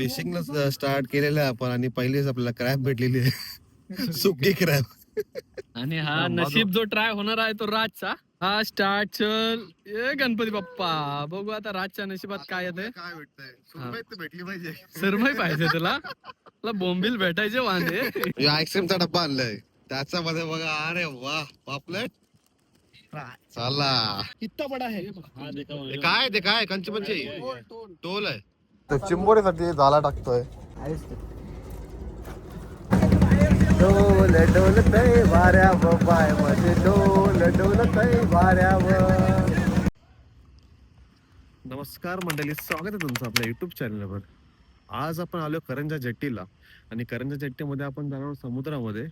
फिशिंगला start केलेलं आहे आपण आणि पहिलेच आपल्याला क्रॅप भेटलेली आहे. सुकी क्रॅप आणि हा हा, नशीब जो ट्राय होणार आहे तो राजचा हा स्टार्ट चल. ए गणपती बाप्पा बघू आता राजच्या नशिबात काय येते काय भेटतंय? सुरमई तर भेटली पाहिजे. सरमई पाहिजे तुला? तुला बोंबील भेटायचे वांदे. आईस्क्रीमचा डब्बा आणलाय. त्याच्या मध्ये बघा अरे वा पापलेट. चला. कितना बडा है हे काय ते काय कंची पंची? टोल आहे. तर चिंबोरीसाठी झाला टाकतोय. डोल डोलतय वाऱ्यावर बायमध्ये डोल डोलतय वाऱ्यावर. नमस्कार मंडळी स्वागत आहे तुमचं आपल्या युट्यूब चॅनलवर आज आपण आलो करंजा जेट्टीला. आणि करंजा जेट्टीमध्ये आपण जाणार आहोत समुद्रामध्ये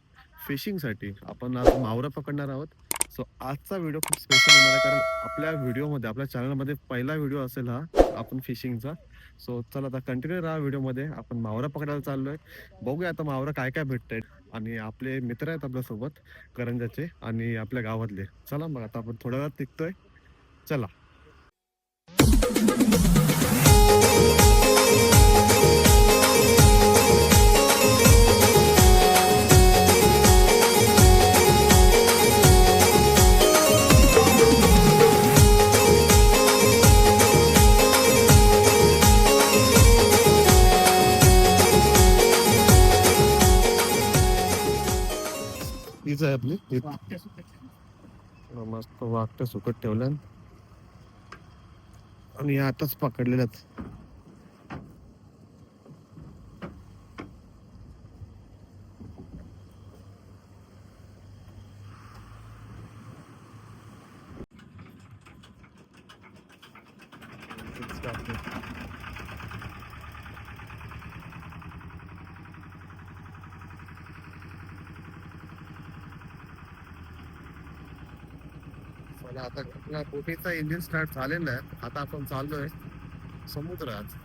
फिशिंगसाठी आपण आज मावरं पकडणार आहोत. सो आजचा व्हिडिओ खूप स्पेशल होणार आहे कारण आपल्या व्हिडिओमध्ये आपल्या चॅनलमध्ये पहिला व्हिडिओ असेल हा आपण फिशिंगचा सो चला आता कंटिन्यू राहा व्हिडिओमध्ये आपण मावरं पकडायला चाललो आहे बघूया आता मावरा काय काय भेटतंय. आणि आपले मित्र आहेत आपल्यासोबत करंजाचे आणि आपल्या गावातले. चला मग आता आपण थोड्या वेळात निघतोय. चला. मस्त वाकट सुकट ठेवलं आणि या आताच you. झाला आता आपला बोटीचा इंजिन स्टार्ट झालेला आहे आता आपण चाललोय समुद्रात.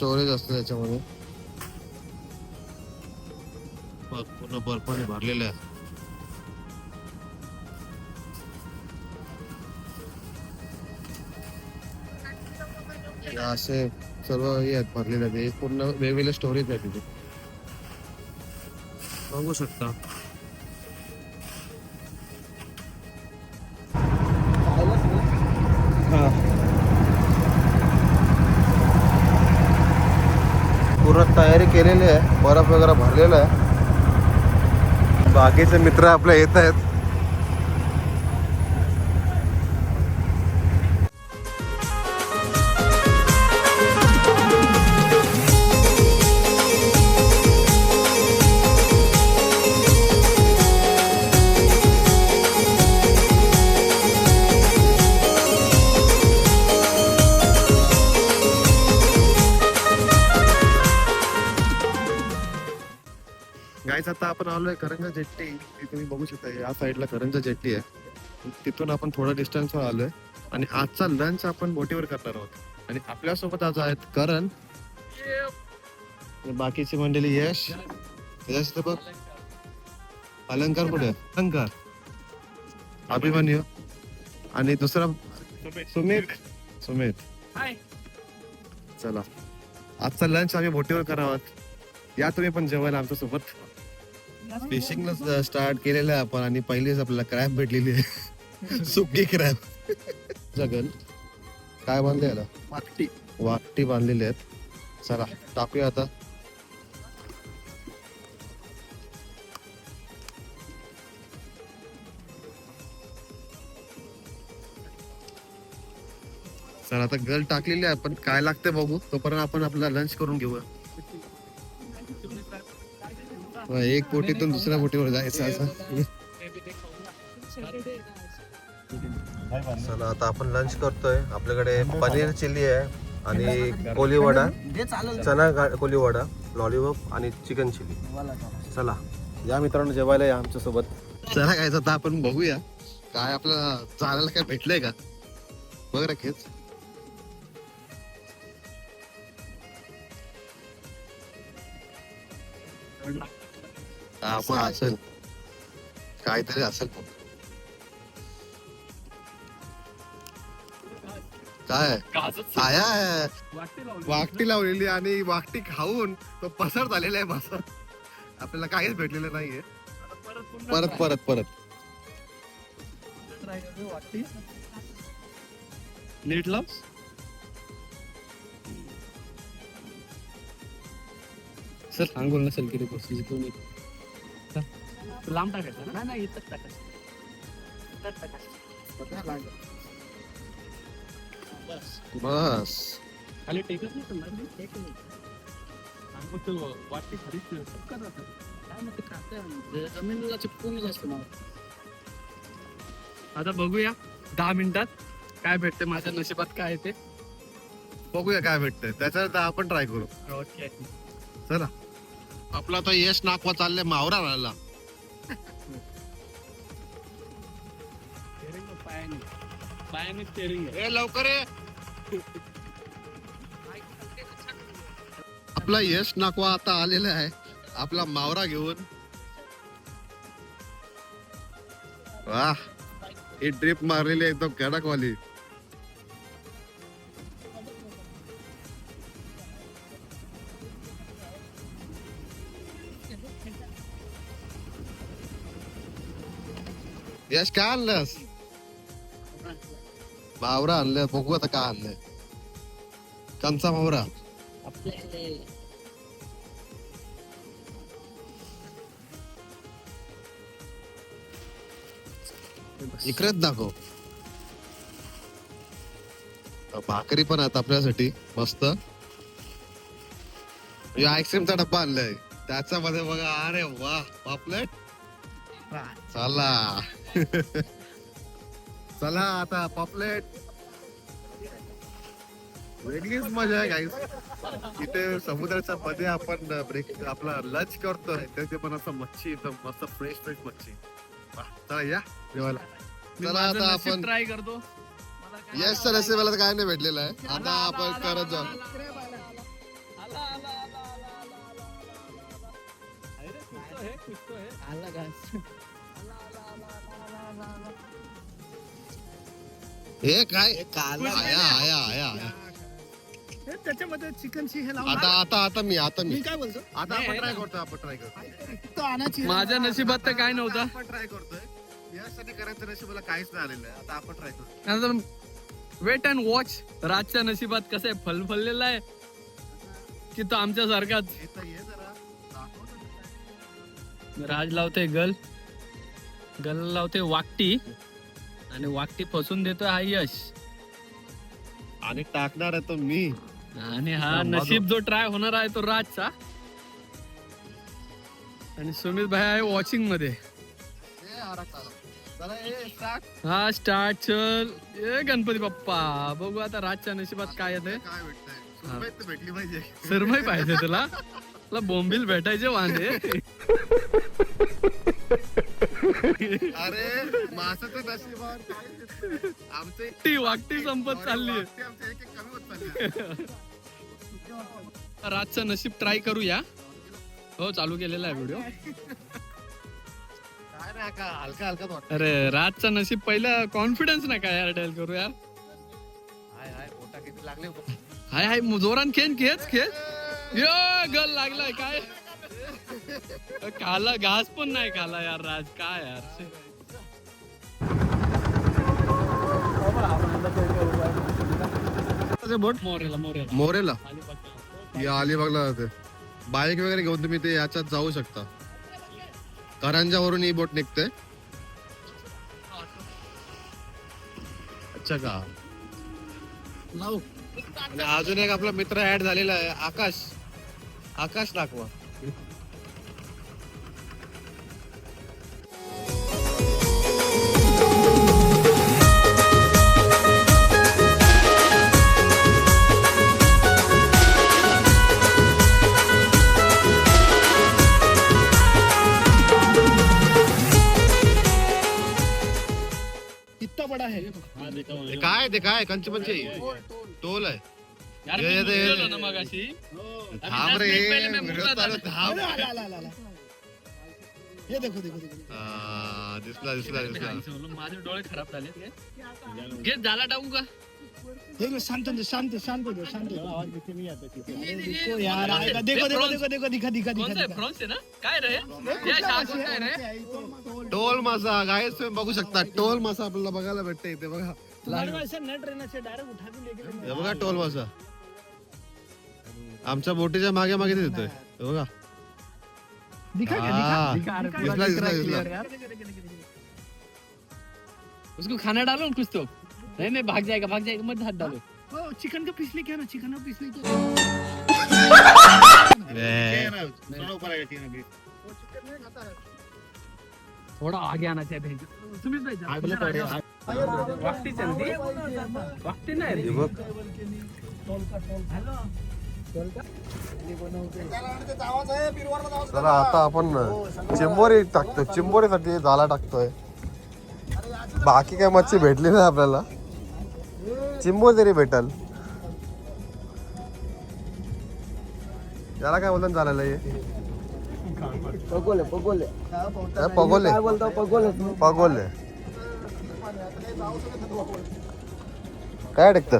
स्टोरेज असतं त्याच्यामध्ये. बघ पूर्ण बर्फाने भरलेलं आहे असे सर्व हे आहेत भरलेले आहेत हे पूर्ण वेगवेगळे स्टोरेज आहे तिथे. बघू शकता. तयारी केलेली आहे बर्फ वगैरे भरलेला आहे. बाकीचे मित्र आपले येत आहेत. गाईच आता आपण आलोय करंजा जेट्टी. ती तुम्ही बघू शकता या साईडला करंजा जेट्टी आहे. तिथून आपण थोडं डिस्टन्सवर आलोय. आणि आजचा लंच आपण बोटीवर करणार आहोत. आणि आपल्यासोबत आज आहेत करण. बाकीची मंडळी यश. यश तर बघ. अलंकार कुठे? अलंकार. अभिमन्यू. आणि दुसरा सुमित. सुमित. हाय चला. आजचा लंच आम्ही बोटीवर करावं. या तुम्ही पण जेवायला आमच्यासोबत फिशिंगला स्टार्ट केलेलं आहे आपण आणि पहिलेच आपल्याला क्रॅप भेटलेली आहे. सुकी क्रॅप जगल काय बांधले याला? वाकटी वाकटी बांधलेली आहेत. चला टाकूया आता. चला आता गल टाकलेली आहे पण काय लागते बघू. तोपर्यंत आपण आपला लंच करून घेऊया. एक बोटीतून दुसऱ्या बोटीवर जायचं असं. चला आता आपण लंच करतोय. आपल्याकडे पनीर चिल्ली आहे आणि कोली वडा. चना गा- कोली वडा लॉलीपॉप आणि चिकन चिल्ली चला या मित्रांनो जेवायला या आमच्यासोबत चला काय आता आपण बघूया. काय आपल्याला चालायला काय भेटलंय का? बघ रे खेच. आपण असेल काहीतरी असेल काय? आया. वाकटी लावलेली आणि वाकटी खाऊन तो पसर झालेला आहे बसा आपल्याला काहीच भेटलेलं नाहीये. परत परत परत. नीट लाव. सर सांगून नसेल किती गोष्टी लांब टाकायचं ना? नाही इथंच टाकायचं. इथंच टाकायचं. बस. खाली टेकत नाही तुम्हाला नाही टेकत नाही. आणि मग तो वाटते खातं आहे. जमिनीला चिपकूनच असतं मग. आता बघूया दहा मिनिटात काय भेटते माझ्या नशिबात काय आहे ते. बघूया काय भेटतंय. त्याच्यानंतर आपण ट्राय करू. ओके. चला. आपला तो यश नाकवा चालले मावरा राहिला. पायाने स्टेरिंग ए लवकर ये. आपला यश नाकवा आता आलेला आहे. आपला मावरा घेऊन. वा ही ड्रिप मारलेली एकदम कडकवाली यश काय आणलंस मावरा आणलं बघू आता काय आणलंय कंचा मावरा इकडेच दाखव भाकरी पण आहेत आपल्यासाठी मस्त. आईस्क्रीमचा डब्बा आणलाय. त्याच्यामध्ये बघा अरे वा पापलेट. चला. चला आता पापलेट वेगळीच मजा आहे गाईस इथे समुद्राच्या मध्ये आपण ब्रेक आपला लंच करतोय तिथे पण असं मच्छी एकदम मस्त फ्रेश फ्रेश मच्छी चला या जेवायला चला आता आपण ट्राय करतो यश सर असे मला काय नाही भेटलेलं आहे आता आपण करत जाऊ आला, है, काय? आया आया आया आया. त्याच्यामध्ये चिकनची हे लावून आता आता आता मी आता मी. मी काय बोलतो? आता आपण ट्राय करतो आपण ट्राय करतो. तो आणायची माझ्या नशिबात तर काय नव्हतं. आपण ट्राय करतोय. यासाठी करायचं नशिबाला काहीच नाही. आलेलं आहे आता आपण ट्राय करतो वेट अँड वॉच राजच्या नशिबात कसं आहे? फलफललेला आहे. की तो आमच्या सारखाच येतं ये जरा. दाखव ना. राज लावते गल. गल लावते वाकटी. आणि वाकटी फसून देतोय हा यश. आणि टाकणार आहे तो मी. आणि हा नशीब जो ट्राय होणार आहे तो राजचा. आणि सुमित भाई आहे वॉचिंगमध्ये. हा स्टार्ट चल. ए गणपती बाप्पा बघू आता राजच्या नशिबात काय येते भेटली पाहिजे. सरमय पाहिजे तुला. तुला बोंबील भेटायचे वांदे. अरे मासाचं नशिबावर? आमचे ती वाकटी संपत चालली वाकटे आमचे एक एक कमी होत चालली आहे. राजचं नशीब ट्राय करूया. हो चालू केलेला आहे व्हिडिओ काय नाही का हलका हलका वाटत अरे राजचं नशीब पहिलं कॉन्फिडन्स नाही काय यार टेल करू यार हाय हाय पोटा किती लागले? हाय हाय जोरान खेच खेच. खेच यो गल लागलाय काय? खाला घास पण नाही खाला यार राज काय यार. बोट? मोरेला मोरेला. मोरेला. या अलिबागला जाते. बाईक वगैरे घेऊन तुम्ही ते याच्यात जाऊ शकता. करंजावरून ही बोट निघते. अच्छा का? अजून एक आपला मित्र ऍड झालेला आहे आकाश. आकाश दाखवा. काय कंच पंचे टोल आहे मगाशी. थांब रे व्हिडिओ चालू थांब देखो देखो देखो हा, दिसला दिसला दिसला माझे डोळे खराब झाले घे झाला टाकू का देखो शांत शांत देखो यार आएगा देखो देखो देखो देखो दिखा दिखा दिखा कोणतं आहे दिखा फ्रॉन्स आहे ना काय रे या काय रे टोल मासा गायस तुम्ही बघू शकता टोल मासा आपल्याला बघायला भेटते इथे बघा तुम्हारे वैसे नेट रहना चाहिए डायरेक्ट उठा के लेके हे बघा टोल मासा आमच्या बोटीच्या मागे मागे ते येतोय हे बघा. दिखा क्या हा. दिखा दिखा दिसला दिसला दिसला. उसको खाना डालो ना कुछ तो। नहीं नहीं भाग जाएगा भाग जाएगा मत हाथ डालो। चिकन का पीस लेके आना चिकन का पीस लेके ए, थोड़ा आगे आना चाहिए भेज। सुमित भाई जा, उधर वाकटी नाही रे. हे बघ. चला आता आपण चिंबोरी टाकतो चिंबोरीसाठी झाला टाकतोय. बाकी काय मच्छी भेटली नाही आपल्याला. चिंबोरी तरी भेटल. याला काय बोलतात झालेलं हे? पगोले पगोले. बोलतो पगोले. पगोले. काय टाकतं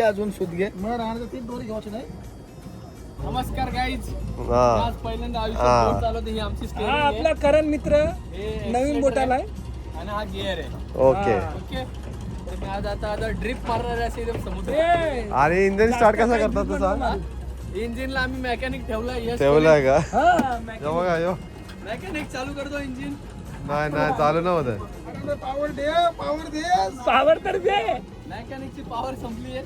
अजून शुद्ध घे. मग राहणार ती दोरी घ्यायची नाही. नमस्कार गाईज आज पहिल्यांदा. आयुष्यात बोट चालवते ही आमची स्टोरी हा आहे. आपला करण मित्र नवीन बोटाला आहे. आणि हा गिअर आहे. ओके ओके आज आता आता ड्रिप मारणार आहे असं एकदम समुद्र. आणि इंजिन स्टार्ट कसा करतात तसा? इंजिनला आम्ही मेकॅनिक ठेवलाय यश ठेवलाय का? हा यो बघा यो. मेकॅनिक चालू करतो इंजिन नाही नाही चालू नव्हतं पावर दे पावर दे. पावर तर दे. मेकॅनिकची पॉवर संपली आहे.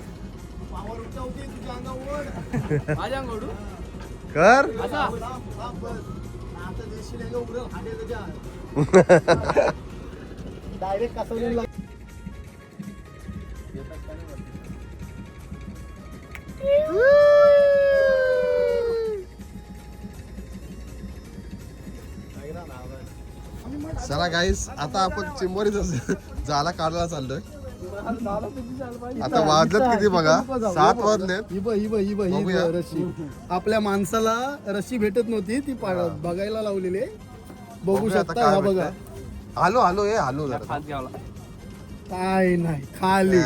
माझ्या अंगोडू कर. असा. डायरेक्ट कसं चला गाईस आता आपण चिंबोरीचा झाला काढायला चाललोय. आता वाजलेत किती बघा? सात. बघ रशी आपल्या माणसाला रशी भेटत नव्हती ती बघायला लावलेली. बघू शकता हा बघा. हालो हालो हे हालो काय नाही खाली.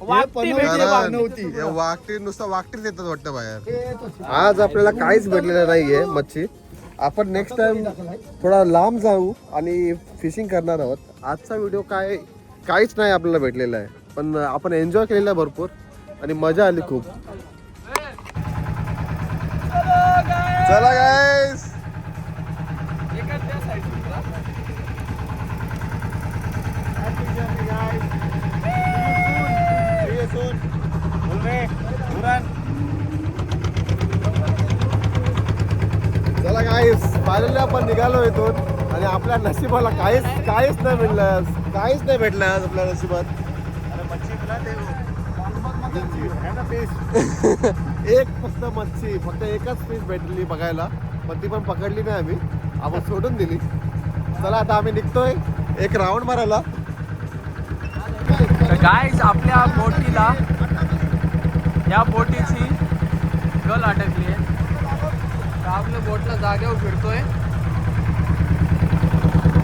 कारण वाकटी नुसतं वाकटीच येतात वाटतं बाहेर. हे आज आपल्याला काहीच भेटलेलं नाहीये मच्छी. आपण नेक्स्ट टाइम थोडा लांब जाऊ आणि फिशिंग करणार आहोत. आजचा व्हिडिओ काय काहीच नाही आपल्याला भेटलेला आहे. पण आपण एन्जॉय केलेला आहे भरपूर आणि मजा आली खूप. चला गाईस चला गाईस फायनली आपण निघालो इथून आणि आपल्या नशिबाला काहीच काहीच नाही भेटलं काहीच नाही भेटलं आज आपल्या नशिबात. एक फक्त मच्छी फक्त एकच पीस भेटली बघायला. पण ती पण पकडली नाही आम्ही. आपण सोडून दिली. चला आता आम्ही निघतोय. एक राऊंड मारायला. गाईज आपल्या बोटीला या बोटीची गल अटकली आहे. तर आपल्या बोटला जागेवर फिरतोय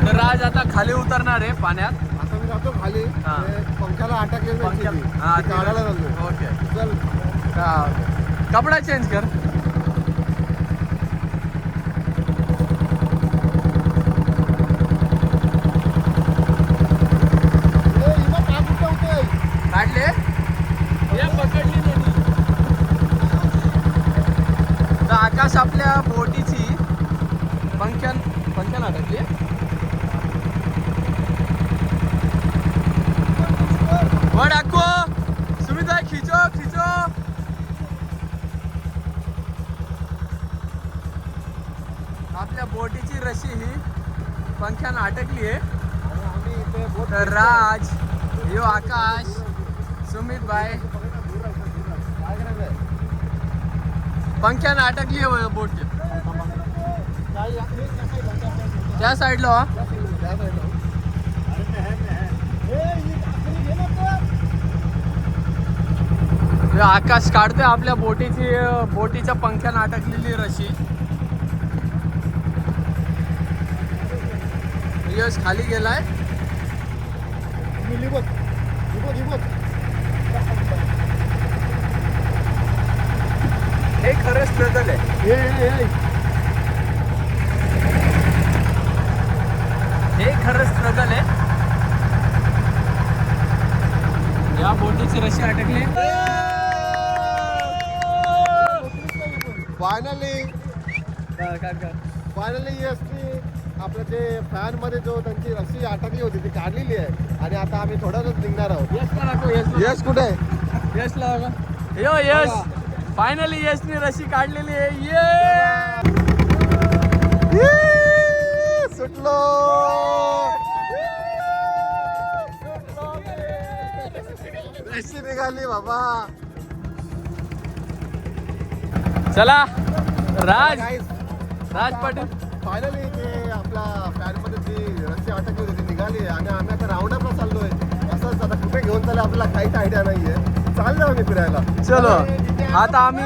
तर राज आता खाली उतरणार आहे पाण्यात आता मी जातो खाली हा. पंख्याला अटकलेली आहे पंख्या- ती. हा, ती काढायला. ओके चल. कपडा चेंज कर ए, हिला पाय कुठं होतोय? काढले हे पकडली नाही तर आकाश आपल्या बोटीची पंख्यान पंख्यान अडकली वर दाखव सुमिता खिचो खिचो आपल्या बोटीची रशी ही पंख्यान आहे तर राज यो आकाश सुमित भाई. पंख्यानं अटकली आहे बोट. त्या साईडला आकाश काढतोय आपल्या बोटीची बोटीच्या पंख्यानं अटकलेली रशी. यश खाली गेलाय. हे खरं स्ट्रगल आहे. हे खरं स्ट्रगल आहे. या बोटीची रशी अटकली. फायनली. फायनली टी आपलं जे फॅनमध्ये जो त्यांची रस्सी अटकली होती ती काढलेली आहे. आणि आता आम्ही थोड्याच निघणार आहोत. यशला यशला. यश कुठे? यशला बघा यो यश फायनली यशने रशी काढलेली आहे. ये सुटलो. रस्सी निघाली बाबा. चला. राज. राज पाटील. फायनली ते आपला फॅन जी रस्सी अटकली होती ती निघाली. आणि आम्ही आता राऊंडअपला चाललोय. असंच आता कुठे घेऊन चाललं आपल्याला काहीच आयडिया नाहीये. चाललो आम्ही फिरायला. चलो. आता आम्ही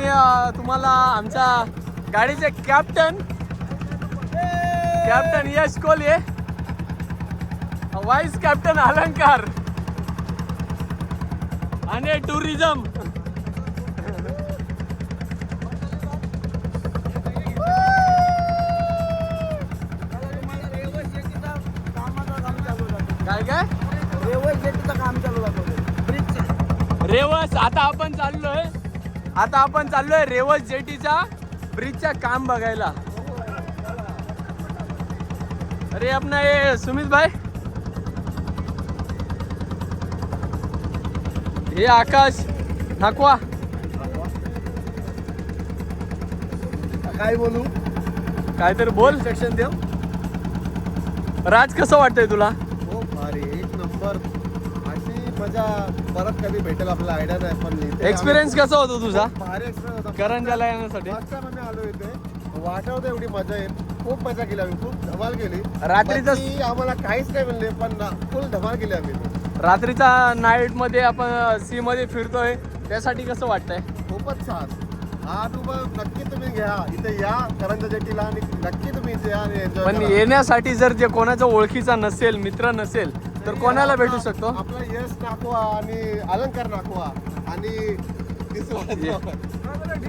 तुम्हाला आमच्या गाडीचे कॅप्टन कॅप्टन यश कोले वाईस कॅप्टन अलंकार. आणि टुरिझम रेवस आता आपण चाललोय. आता आपण चाललोय रेवस जेटीचा ब्रिजचा काम बघायला. अरे अपना ये सुमित भाई. हे आकाश ठाकवा काय बोलू? काहीतरी बोल. सेक्शन देव राज कसं वाटतंय तुला? हो भारी. एक नंबर मजा परत कधी भेटेल आपल्याला आयडिया नाही पण एक्सपिरियन्स कसा होता तुझा? भारी एक्सपिरियन्स होता. करंजाला येण्यासाठी फर्स्ट टाइम आम्ही आलो इथे. वाटत होतं एवडी मजा येईल. खूप मजा केली आम्ही खूप धमाल केली. रात्रीचं- आम्हाला काहीच नाही म्हणले पण फुल धमाल केली आम्ही रात्रीचा नाईटमध्ये आपण सी मध्ये फिरतोय. त्यासाठी कसं वाटतंय? खूपच छान. हा अनुभव नक्की तुम्ही घ्या. इथे या करंजा जेटीला आणि नक्की तुम्ही इथे या आणि पण येण्यासाठी जर जे कोणाचा ओळखीचा नसेल मित्र नसेल तर कोणाला भेटू शकतो? आपला यश नाकवा आणि अलंकार नाकवा आणि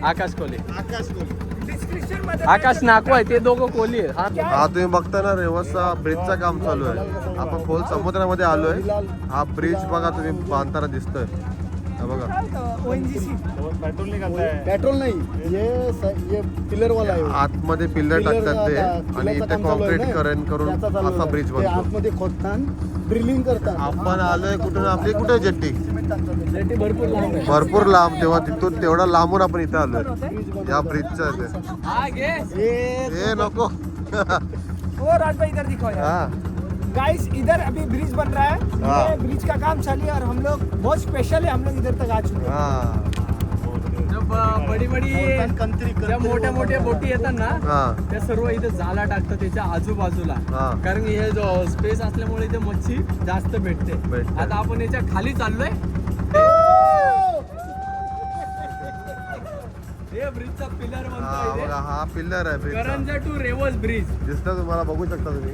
आकाश कोले आकाश कोहली. आकाश नाकवा आहे ते दोघं कोहली आहे हा हा तुम्ही बघता ना रेवसचा ब्रिजचा काम चालू आहे. आपण खोल समुद्रामध्ये आलोय. हा ब्रिज बघा तुम्ही बांधताना दिसतोय. पेट्रोल नहीं पिलर वाला आहे. आतमध्ये पिल्लर टाकतात ते आणि इथे कॉन्क्रीट करण करून असा ब्रिज बनतो. आतमध्ये खोदतात ड्रिलिंग करतात आपण आलोय कुठून? आपली कुठे जेट्टी भरपूर लांब आहे. भरपूर लांब. तेव्हा तिथून तेवढा लांबून आपण इथे आलोय. या ब्रिजच्या इथे हा नको. ओ इधर दिखाओ यार हा. गाइस इधर अभी ब्रिज बन रहा है। हाँ। ये ब्रिज का काम चालू है और हम लोग बहुत स्पेशल है हम लोग इधर तक आ चुके हैं। हा। जब बडी बडी ज्या मोठ्या मोठ्या बोटी येतात ना हा। त्या सर्व इथे जाला टाकतात त्याच्या आजूबाजूला. हा। कारण हे जो स्पेस असल्यामुळे इथे मच्छी जास्त भेटते. भेटते. आता आपण याच्या खाली चाललोय. हे ब्रिजचा पिलर हा बनतोय बघा हा पिल्लर आहे ब्रिजचा. Karanja to Rewas bridge. दिसतं तुम्हाला बघू शकता तुम्ही.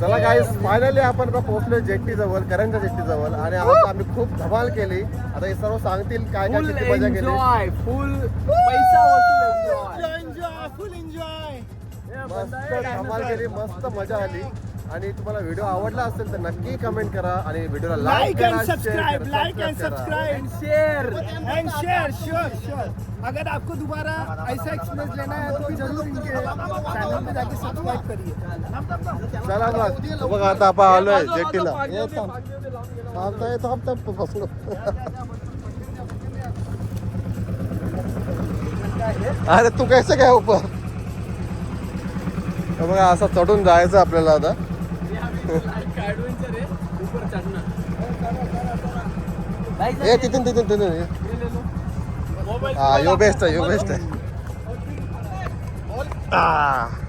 चला काय फायनली आपण आता पोहोचलो जेट्टी जवळ करंजा जेट्टी जवळ. आणि आता आम्ही खूप धमाल केली. आता हे सर्व सांगतील काय काय किती मजा केली. फुल पैसा मस्त धमाल केली मस्त मजा आली. आणि तुम्हाला व्हिडिओ आवडला असेल तर नक्की कमेंट करा आणि व्हिडिओला लाईक एंड सब्सक्राइब करा, like and. Subscribe share and share sure sure अगर आपको दोबारा ऐसा एक्सपीरियंस लेना है तो जरूर इनके चैनल पे जाके सब्सक्राइब करिए। चला मग बघा आता आपण आलोय जेट्टीला ये थांब. थांबता बसलो. अरे तू कैसे काय ऊपर तर बघा असं चढून जायचं आपल्याला आता. ए तिथून तिथून तिथून हा यो बेस्ट आहे यो बेस्ट आहे. Ah.